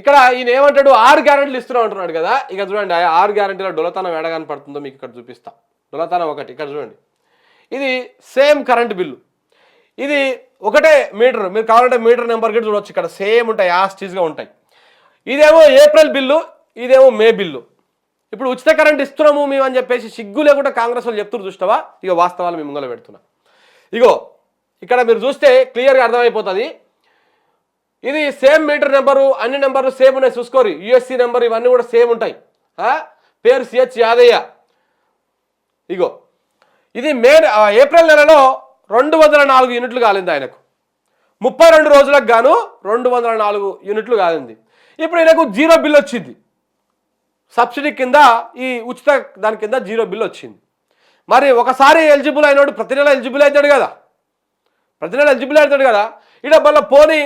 ఇక్కడ ఈయన ఏమంటాడు? ఆరు గ్యారెంటీలు ఇస్తున్నాం అంటున్నాడు కదా. ఇక చూడండి ఆరు గ్యారెంటీల డొలతనం ఎడ కనపడుతుందో మీకు ఇక్కడ చూపిస్తా. డొలతనం ఒకటి ఇక్కడ చూడండి. ఇది సేమ్ కరెంట్ బిల్లు. ఇది ఒకటే మీటర్ మీరు కావాలంటే మీటర్ నెంబర్ కూడా చూడవచ్చు ఇక్కడ సేమ్ ఉంటాయి యాస్టీస్గా ఉంటాయి. ఇదేమో ఏప్రిల్ బిల్లు ఇదేమో మే బిల్లు. ఇప్పుడు ఉచిత కరెంట్ ఇస్తున్నాము మేము అని చెప్పేసి సిగ్గు లేకుండా కాంగ్రెస్ వాళ్ళు చెప్తున్నారు చూస్తావా ఇక వాస్తవాలు మేము ముంగల పెడుతున్నా. ఇగో ఇక్కడ మీరు చూస్తే క్లియర్గా అర్థమైపోతుంది. ఇది సేమ్ మీటర్ నెంబరు అన్ని నెంబర్లు సేమ్ ఉన్నాయి చూసుకోరు. యుఎస్సి నెంబర్ ఇవన్నీ కూడా సేమ్ ఉంటాయి. పేరు సిహెచ్ యాదయ్య. ఇగో. ఇది మే ఏప్రిల్ నెలలో రెండు వందల నాలుగు యూనిట్లు కాలింది ఆయనకు. ముప్పై రెండు రోజులకు గాను రెండు వందల నాలుగు యూనిట్లు కాలింది. ఇప్పుడు ఈయనకు జీరో బిల్ వచ్చింది. సబ్సిడీ కింద ఈ ఉచిత దాని కింద జీరో బిల్ వచ్చింది. మరి ఒకసారి ఎలిజిబుల్ అయినోడు ప్రతి నెల ఎలిజిబుల్ అవుతాడు కదా. ప్రతి నెల ఎలిజిబుల్ అవుతాడు కదా. ఇడ మళ్ళీ పోనీ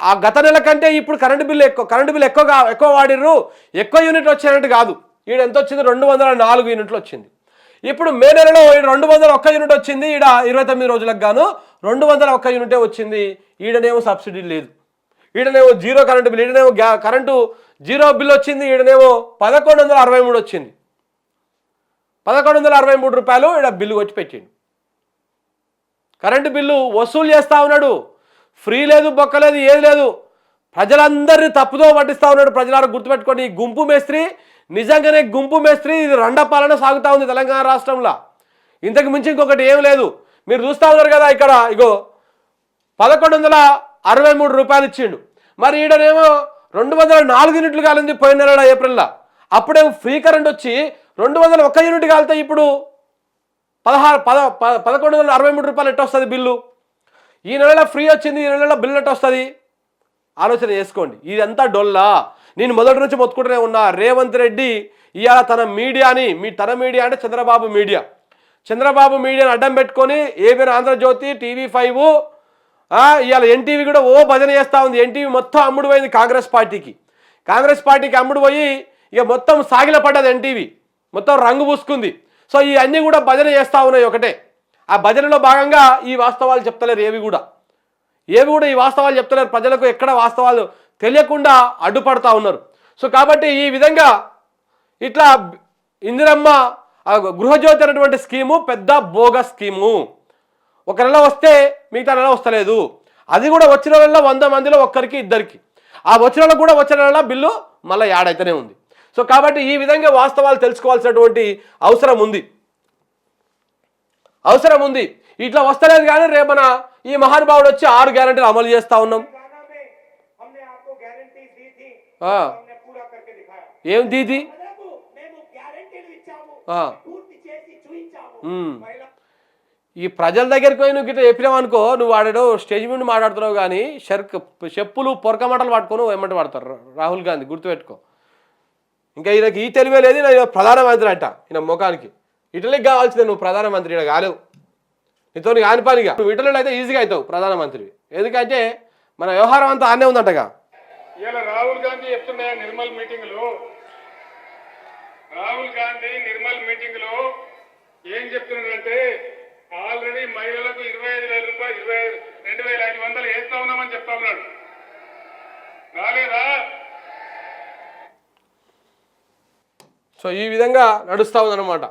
ఆ గత నెల కంటే ఇప్పుడు కరెంటు బిల్లు ఎక్కువ కరెంటు బిల్లు ఎక్కువ ఎక్కువ వాడిర్రు. ఎక్కువ యూనిట్ వచ్చినట్టు కాదు. ఈడ ఎంత వచ్చింది? రెండు వందల నాలుగు యూనిట్లు వచ్చింది. ఇప్పుడు మే నెలలో రెండు వందల ఒక్క యూనిట్ వచ్చింది ఈడ ఇరవై తొమ్మిది రోజులకు గాను రెండు వందల ఒక్క యూనిటే వచ్చింది. ఈడనేమో సబ్సిడీ లేదు. ఈడనేమో జీరో కరెంటు బిల్ ఈడనేమో గ్యా కరెంటు జీరో బిల్ వచ్చింది ఈడనేమో పదకొండు వందల అరవై మూడు వచ్చింది. పదకొండు వందల అరవై మూడు రూపాయలు ఈడ బిల్లు వచ్చి పెట్టిండు కరెంటు బిల్లు వసూలు చేస్తా ఉన్నాడు. ఫ్రీ లేదు బొక్క లేదు ఏది లేదు. ప్రజలందరినీ తప్పుదో పట్టిస్తా ఉన్నాడు ప్రజలను గుర్తుపెట్టుకోండి. ఈ గుంపు మేస్త్రి నిజంగానే గుంపు మేస్త్రి ఇది రండపాలన సాగుతూ ఉంది తెలంగాణ రాష్ట్రంలో. ఇంతకు మించి ఇంకొకటి ఏం లేదు. మీరు చూస్తూ ఉన్నారు కదా ఇక్కడ ఇగో పదకొండు వందల అరవై మూడు రూపాయలు ఇచ్చిండు. మరి ఈడనేమో రెండు వందల నాలుగు యూనిట్లు కాలింది పోయిన నెల ఏప్రిల్లో. అప్పుడేమో ఫ్రీ కరెంట్ వచ్చి రెండు వందల ఒక్క యూనిట్ కాలితే ఇప్పుడు పదహారు పద ప- పదకొండు వందల అరవై మూడు రూపాయలు ఎట్టొస్తుంది బిల్లు? ఈ నెలలో ఫ్రీ వచ్చింది ఈ నెలలో బిల్లు వస్తుంది. ఆలోచన చేసుకోండి. ఇదంతా డొల్లా. నేను మొదటి నుంచి మొత్తుకుంటూనే ఉన్నా రేవంత్ రెడ్డి ఇవాళ తన మీడియాని మీ తన మీడియా అంటే చంద్రబాబు మీడియా. చంద్రబాబు మీడియాని అడ్డం పెట్టుకొని ఏబిఎన్ ఆంధ్రజ్యోతి టీవీ ఫైవ్ ఇవాళ ఎన్టీవీ కూడా ఓ భజన చేస్తూ ఉంది. ఎన్టీవీ మొత్తం అమ్ముడు పోయింది కాంగ్రెస్ పార్టీకి. కాంగ్రెస్ పార్టీకి అమ్ముడు పోయి ఇక మొత్తం సాగిల పడ్డది ఎన్టీవీ. మొత్తం రంగు పూసుకుంది. సో ఇవన్నీ కూడా భజన చేస్తూ ఉన్నాయి ఒకటే. ఆ భజనలో భాగంగా ఈ వాస్తవాలు చెప్తలేరు ఏవి కూడా. ఏవి కూడా ఈ వాస్తవాలు చెప్తలేరు. ప్రజలకు ఎక్కడ వాస్తవాలు తెలియకుండా అడ్డుపడతా ఉన్నారు. సో కాబట్టి ఈ విధంగా ఇట్లా ఇందిరమ్మ గృహజ్యోతి అనేటువంటి స్కీము పెద్ద బోగ స్కీము. ఒక నెల వస్తే మిగతా నెల వస్తలేదు. అది కూడా వచ్చిన నెలలో వంద మందిలో ఒక్కరికి ఇద్దరికి. ఆ వచ్చిన కూడా వచ్చిన నెల బిల్లు మళ్ళీ యాడ్ అయితేనే ఉంది. సో కాబట్టి ఈ విధంగా వాస్తవాలు తెలుసుకోవాల్సినటువంటి అవసరం ఉంది. అవసరం ఉంది. ఇట్లా వస్తలేదు కానీ రేపన ఈ మహానుభావుడు వచ్చి ఆరు గ్యారంటీలు అమలు చేస్తా ఉన్నాం. ఏం దీది? ఈ ప్రజల దగ్గరికి పోయి నువ్వు గిట్ట చెప్పినావు అనుకో నువ్వు వాడాడు స్టేజ్ మీద మాట్లాడుతున్నావు కానీ షర్క్ చెప్పులు పొరక మాటలు పట్టుకొని ఏమంట పడతారు. రాహుల్ గాంధీ గుర్తుపెట్టుకో. ఇంకా ఈయనకి ఈ తెలివే లేదు ప్రధానమంత్రి అంట ఈయన ముఖానికి. ఇటలీకి కావాల్సిందే నువ్వు ప్రధానమంత్రి ఈయన కాలేవు. నీతో కాని పనిగా. నువ్వు ఇటలీలో అయితే ఈజీగా అవుతావు ప్రధానమంత్రి ఎందుకంటే మన వ్యవహారం అంతా ఆనే ఉందంటగా. ఇలా రాహుల్ గాంధీ చెప్తున్నా నిర్మల్ మీటింగ్లో రాహుల్ గాంధీ నిర్మల్ మీటింగ్లో ఏం చెప్తున్నాడంటే ఆల్రెడీ మహిళలకు ఇరవై ఐదు వేల రూపాయలు ఇరవై రెండు వేల ఐదు వందలు వేస్తా ఉన్నామని చెప్తా ఉన్నాడు. రాలేదా? సో ఈ విధంగా నడుస్తూ ఉందన్నమాట.